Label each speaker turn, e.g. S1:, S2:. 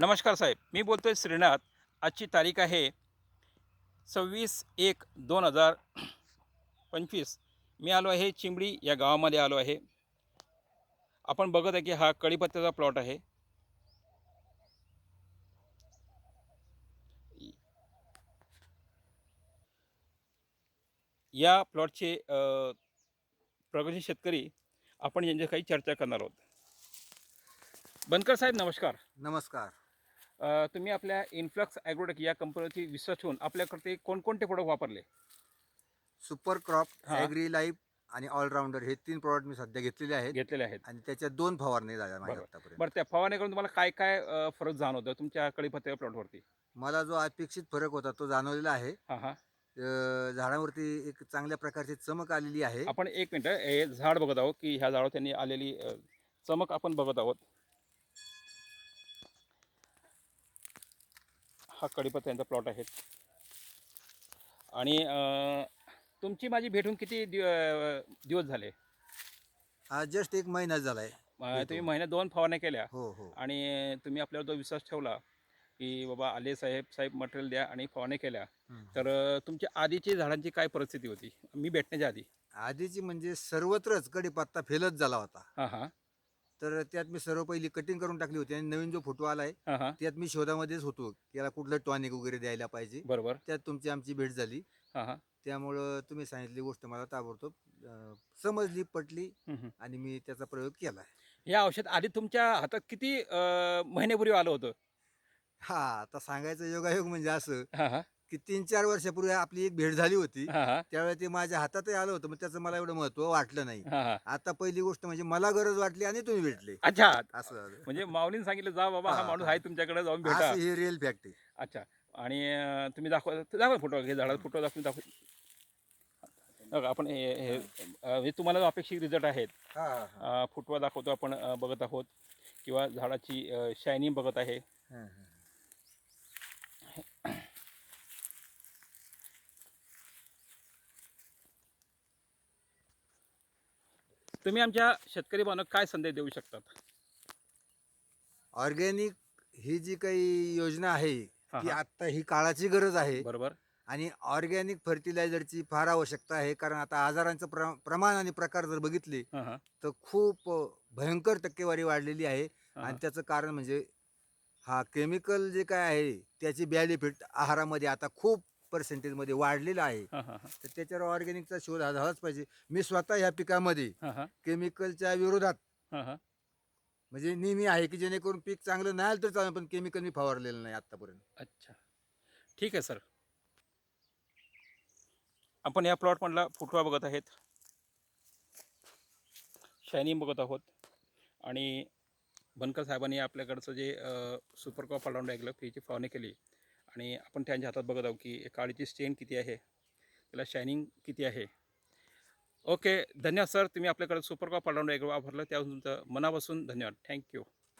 S1: नमस्कार साहेब मी बोलतोय श्रीनाथ. आजची तारीख आहे सव्वीस एक दोन हजार पंचवीस. मी आलो आहे चिंबडी या गावामध्ये आलो आहे. आपण बघत आहे की हा कढीपत्त्याचा प्लॉट आहे. या प्लॉटचे प्रगती शेतकरी आपण यांच्या काही चर्चा करणार आहोत. बनकर साहेब नमस्कार.
S2: नमस्कार.
S1: तुम्ही आपल्या इन्फ्लक्स ॲग्रोटेक या कंपनीवरती विश्वास ठेवून आपल्याकडे कोणकोणते प्रोडक्ट वापरले?
S2: सुपर क्रॉप
S1: हा.
S2: ॲग्री लाईफ आणि ऑलराऊंडर हे तीन प्रॉडक्ट मी सध्या घेतलेले आहेत.
S1: घेतलेले आहेत.
S2: आणि त्याच्यात दोन फवारणी झाल्या माझ्या
S1: बरोबर.
S2: आतापर्यंत
S1: बरं त्या फवारणी करून तुम्हाला काय काय अ, फरक जाणवतं तुमच्या कढीपत्त्या प्लॉटवरती?
S2: मला जो अपेक्षित फरक होता तो जाणवलेला आहे.
S1: हां हां.
S2: अं, झाडावरती एक चांगल्या प्रकारची चमक आलेली आहे.
S1: आपण एक मिनटं हे झाड बघत आहोत की ह्या झाडावर त्यांनी आलेली अ, चमक आपण बघत आहोत. हा कढीपत्त्यांचा प्लॉट आहे. आणि तुमची माझी भेटून किती दिव दिवस झाले?
S2: जस्ट एक महिना झालाय.
S1: अ, तुम्ही महिन्यात दोन फवारण्या केल्या.
S2: हो हो.
S1: आणि तुम्ही आपल्यावर जो विश्वास ठेवला की बाबा आले साहेब साहेब मटेरियल द्या आणि फवारण्या केल्या. तर तुमच्या आधीची झाडांची काय परिस्थिती होती? मी भेटण्याच्या आधी.
S2: आधीची म्हणजे सर्वत्रच कडीपत्ता फेलच झाला होता.
S1: हां हां.
S2: तर त्यात मी सर्व पहिली कटिंग करून टाकली होती. आणि नवीन जो फोटो आलाय
S1: हां
S2: त्यात मी शोधामध्येच होतो. याला कुठलं टॉनिक वगैरे द्यायला पाहिजे.
S1: बरोबर.
S2: त्यात तुमची आमची भेट झाली.
S1: हां हां.
S2: त्यामुळं तुम्ही सांगितली गोष्ट मला ताबडतोब अं, समजली पटली
S1: हम्म.
S2: आणि मी त्याचा प्रयोग केला.
S1: या औषध आधी तुमच्या हातात किती अ, महिन्यापूर्वी आलं होतं?
S2: हा आता सांगायचं योगायोग म्हणजे असं.
S1: हां हां.
S2: की तीन चार वर्षापूर्वी आपली एक भेट झाली होती.
S1: हां हां.
S2: त्यावेळेला ते माझ्या हातातही आलं होतं मग त्याचं मला एवढं महत्त्व वाटलं नाही.
S1: हां हां.
S2: आता पहिली गोष्ट म्हणजे मला गरज वाटली आणि तुम्ही भेटले.
S1: अच्छा.
S2: असं झालं.
S1: म्हणजे माऊलीने सांगितलं जा बाबा हा
S2: हां,
S1: माणूस
S2: हां.
S1: आहे तुमच्याकडे जाऊन भेटा.
S2: असं ही रिअल फॅक्ट आहे.
S1: अच्छा. आणि अ, तुम्ही दाखवा दाखवा फोटो हे झाडाचा फोटो दाखवून दाखव. बघा, आपण हे हे अ, हे तुम्हाला जो अपेक्षित रिझल्ट आहेत.
S2: हा, हा,
S1: अ, फुटवा दाखवतो आपण अ, बघत आहोत. किंवा झाडाची शायनिंग बघत आहे.
S2: हा, हा.
S1: तुम्ही आमच्या शेतकरी बांधव काय संदेश देऊ शकतात?
S2: ऑर्गॅनिक ही जी काही योजना आहे
S1: हा,
S2: ती
S1: हा.
S2: आता ही काळाची गरज आहे.
S1: बरोबर.
S2: आणि ऑर्गॅनिक फर्टिलायझरची फार आवश्यकता आहे कारण आता आजारांचं प्र प्रमाण आणि प्रकार जर बघितले
S1: हां हां.
S2: तर खूप अ, भयंकर टक्केवारी वाढलेली आहे.
S1: हां,
S2: आणि त्याचं कारण म्हणजे हा केमिकल जे काय आहे त्याची बॅलिफिट आहारामध्ये आता खूप पर्सेंटेजमध्ये वाढलेला आहे.
S1: हां हां हां.
S2: तर त्याच्यावर ऑर्गॅनिकचा शोध हा झालाच पाहिजे. मी स्वतः ह्या पिकामध्ये
S1: हां हां.
S2: केमिकलच्या विरोधात
S1: हां हां.
S2: म्हणजे नेहमी आहे की जेणेकरून पीक चांगलं नाही आलं तर चालेल पण केमिकल मी फवारलेलं नाही आतापर्यंत.
S1: अच्छा. ठीक आहे सर आपण या प्लॉटमधला फुटवा बघत आहेत. शायनिंग बघत आहोत. आणि बनकर साहेबांनी आपल्याकडचं जे सुपर क्रॉप अलाउंड ऐकलं त्याची फवारणी केली. आणि आपण त्यांच्या हातात बघत आहोत की काळीची स्टेन किती आहे त्याला शायनिंग किती आहे. ओके धन्यवाद सर तुम्ही आपल्याकडे सुपर कॉप अलाउंड एक वापरलं त्यावर तुमचं मनापासून धन्यवाद. थँक्यू